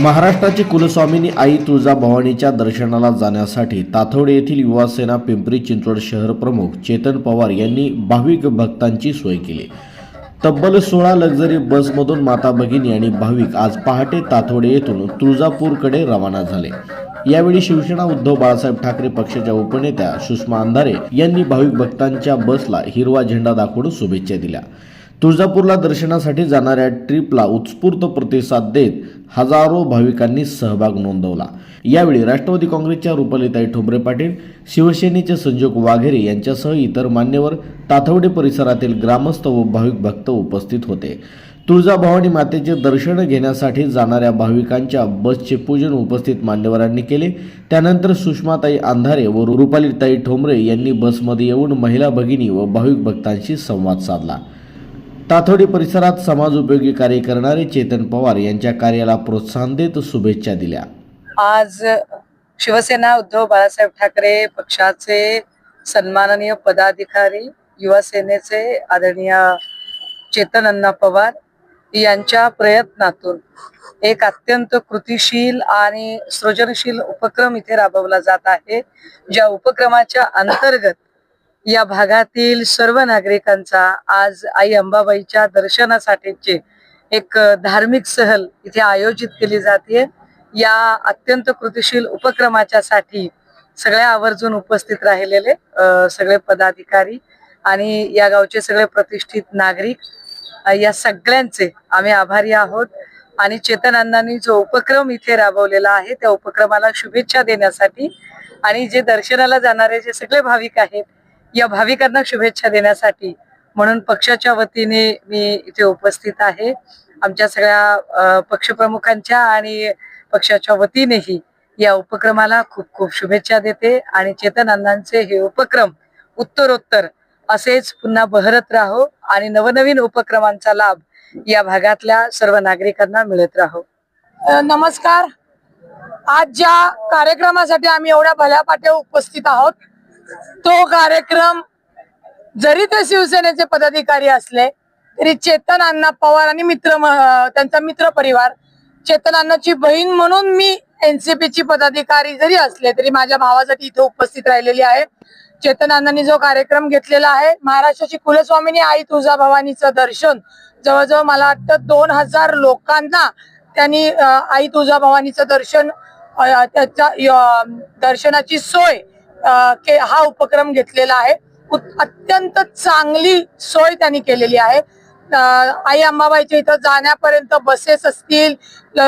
महाराष्ट्राची कुलस्वामिनी आई तुळजाभवानीच्या दर्शनाला जाण्यासाठी ताथोडे येथील युवासेना पिंपरी चिंचवड शहर प्रमुख चेतन पवार यांनी भाविक भक्तांची सोय केली. तब्बल सोळा लक्झरी बसमधून माता भगिनी आणि भाविक आज पहाटे ताथोडे येथून तुळजापूरकडे रवाना झाले. यावेळी शिवसेना उद्धव बाळासाहेब ठाकरे पक्षाच्या उपनेत्या सुषमा अंधारे यांनी भाविक भक्तांच्या बसला हिरवा झेंडा दाखवून शुभेच्छा दिल्या. तुळजापूरला दर्शनासाठी जाणाऱ्या ट्रिपला उत्स्फूर्त प्रतिसाद देत हजारो भाविकांनी सहभाग नोंदवला. यावेळी राष्ट्रवादी काँग्रेसच्या रुपालीताई ठोंबरे पाटील शिवसेनेचे संजोग वाघेरे यांच्यासह इतर मान्यवर ताथवडे परिसरातील ग्रामस्थ व भाविक भक्त उपस्थित होते. तुळजाभवानी मातेचे दर्शन घेण्यासाठी जाणाऱ्या भाविकांच्या बसचे पूजन उपस्थित मान्यवरांनी केले. त्यानंतर सुषमाताई अंधारे व रुपालीताई ठोंबरे यांनी बसमध्ये येऊन महिला भगिनी व भाविक भक्तांशी संवाद साधला. ताथोडी परिसरात समाज उपयोगी कार्य करणारे चेतन पवार यांच्या कार्याला प्रोत्साहन देत शुभेच्छा दिल्या. आज शिवसेना उद्धव बाळासाहेब ठाकरे पक्षाचे सन्माननीय पदाधिकारी युवा सेनेचे आदरणीय चेतन अण्णा पवार यांच्या प्रयत्नातून एक अत्यंत कृतिशील आणि सृजनशील उपक्रम इथे राबवला जात आहे ज्या उपक्रमाच्या अंतर्गत या भागातील सर्व नागरिकांचा आज आई अंबाबाईच्या दर्शनासाठीचे एक धार्मिक सहल इथे आयोजित केली जाते. या अत्यंत कृतिशील उपक्रमाच्या साठी सगळ्या आवर्जून उपस्थित राहिलेले सगळे पदाधिकारी आणि या गावचे सगळे प्रतिष्ठित नागरिक या सगळ्यांचे आम्ही आभारी आहोत. आणि चेतन जो उपक्रम इथे राबवलेला आहे त्या उपक्रमाला शुभेच्छा देण्यासाठी आणि जे दर्शनाला जाणारे जे सगळे भाविक आहेत या भाविकांना शुभेच्छा देण्यासाठी म्हणून पक्षाच्या वतीने मी इथे उपस्थित आहे. आमच्या सगळ्या पक्षप्रमुखांच्या आणि पक्षाच्या वतीनेही या उपक्रमाला खूप खूप शुभेच्छा देते आणि चेतन अण्णांचे हे उपक्रम उत्तरोत्तर असेच पुन्हा बहरत राहो आणि नवनवीन उपक्रमांचा लाभ या भागातल्या सर्व नागरिकांना मिळत राहो. नमस्कार. आज ज्या कार्यक्रमासाठी आम्ही एवढ्या भल्यापाट्या उपस्थित आहोत तो कार्यक्रम जरी ते शिवसेनेचे पदाधिकारी असले तरी चेतन अण्णा पवार आणि मित्र त्यांचा मित्र परिवार चेतन अण्णाची बहीण म्हणून मी एनसीपी ची पदाधिकारी जरी असले तरी माझ्या भावासाठी इथे उपस्थित राहिलेली आहे. चेतन अण्णांनी जो कार्यक्रम घेतलेला आहे महाराष्ट्राची कुलस्वामिनी आई तुळजाभवानीचं दर्शन जवळजवळ मला वाटतं दोन हजार लोकांना त्यांनी आई आई तुळजाभवानीचं दर्शन त्याच्या दर्शनाची सोय हा उपक्रम घेतलेला आहे. अत्यंत चांगली सोय त्यांनी केलेली आहे. आई अंबाबाईच्या इथं जाण्यापर्यंत बसेस असतील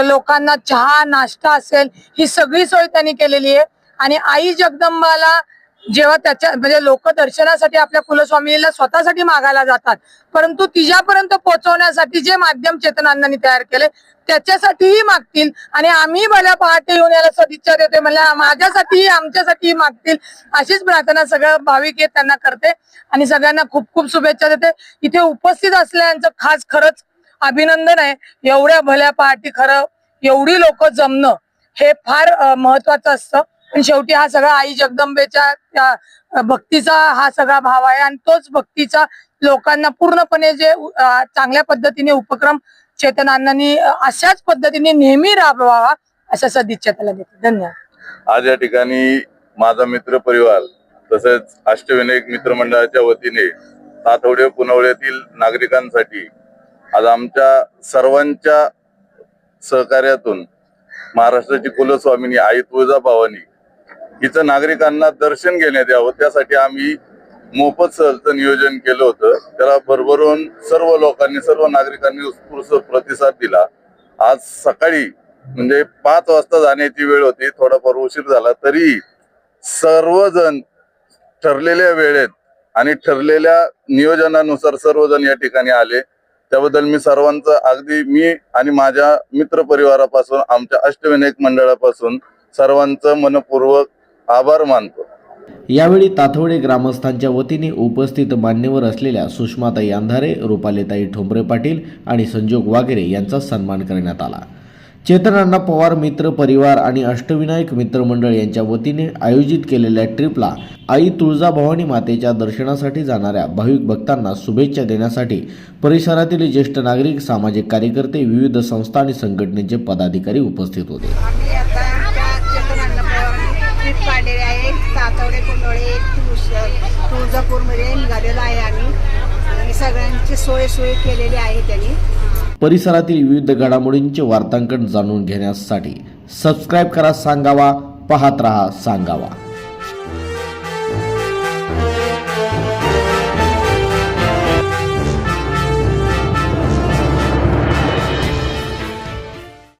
लोकांना चहा नाश्ता असेल ही सगळी सोय त्यांनी केलेली आहे. आणि आई जगदंबाला जेव्हा त्याच्या म्हणजे लोक दर्शनासाठी आपल्या कुलस्वामीला स्वतःसाठी मागायला जातात परंतु तिच्यापर्यंत पोहोचवण्यासाठी जे माध्यम चेतनांनी तयार केले त्याच्यासाठीही मागतील आणि आम्ही भल्या पहाटे येऊन याला सदिच्छा देते म्हणजे माझ्यासाठीही आमच्यासाठीही मागतील अशीच प्रार्थना सगळं भाविक येत त्यांना करते आणि सगळ्यांना खूप खूप शुभेच्छा देते. इथे उपस्थित असल्याचं खास खरंच अभिनंदन आहे. एवढ्या भल्या पहाटी खरं एवढी लोक जमणं हे फार महत्वाचं असतं. पण शेवटी हा सगळा आई जगदंबेच्या भक्तीचा हा सगळा भाव आहे. आणि तोच भक्तीचा लोकांना पूर्णपणे जे चांगल्या पद्धतीने उपक्रम चेतनांनी अशाच पद्धतीने नेहमी राबवावा अशा सदिच्छा त्याला देते. धन्यवाद. आज या ठिकाणी माझा मित्र परिवार तसेच अष्टविनायक मित्रमंडळाच्या वतीने सातवडे पुनवळ्यातील नागरिकांसाठी आज आमच्या सर्वांच्या सहकार्यातून महाराष्ट्राची कुलस्वामिनी आई तुळजा भावानी इथं नागरिकांना दर्शन घेण्यात यावं. त्यासाठी आम्ही मोफत सहलचं नियोजन केलं होतं. त्याला भरभरून सर्व लोकांनी सर्व नागरिकांनी उत्स्फूर्त प्रतिसाद दिला. आज सकाळी म्हणजे पाच वाजता जाण्याची वेळ होती. थोडाफार उशीर झाला. तरी सर्वजण ठरलेल्या वेळेत आणि ठरलेल्या नियोजनानुसार सर्वजण या ठिकाणी आले. त्याबद्दल मी सर्वांचं अगदी मी आणि माझ्या मित्र परिवारापासून आमच्या अष्टविनायक मंडळापासून सर्वांचं मनपूर्वक आभार मानतो. यावेळी ताथवडे ग्रामस्थांच्या वतीने उपस्थित मान्यवर असलेल्या सुषमाताई अंधारे रुपालीताई ठोंबरे पाटील आणि संजोग वागेरे यांचा सन्मान करण्यात आला. चेतन अण्णा पवार मित्र परिवार आणि अष्टविनायक मित्रमंडळ यांच्या वतीने आयोजित केलेल्या ट्रिपला आई तुळजाभवानी मातेच्या दर्शनासाठी जाणाऱ्या भाविक भक्तांना शुभेच्छा देण्यासाठी परिसरातील ज्येष्ठ नागरिक सामाजिक कार्यकर्ते विविध संस्था आणि संघटनेचे पदाधिकारी उपस्थित होते आम्ही आता आमच्या चेतनांना ट्रीप काढलेली आहे तातवडे कुंडोळे तुळस तुळजापूरमध्ये निघालेलो आहे आम्ही. आणि सगळ्यांची सोय सोय केलेली आहे त्यांनी. परिसरातील विविध घडामोडींचे वार्तांकन जाणून घेण्यासाठी सबस्क्राईब करा सांगावा पाहत रहा सांगावा.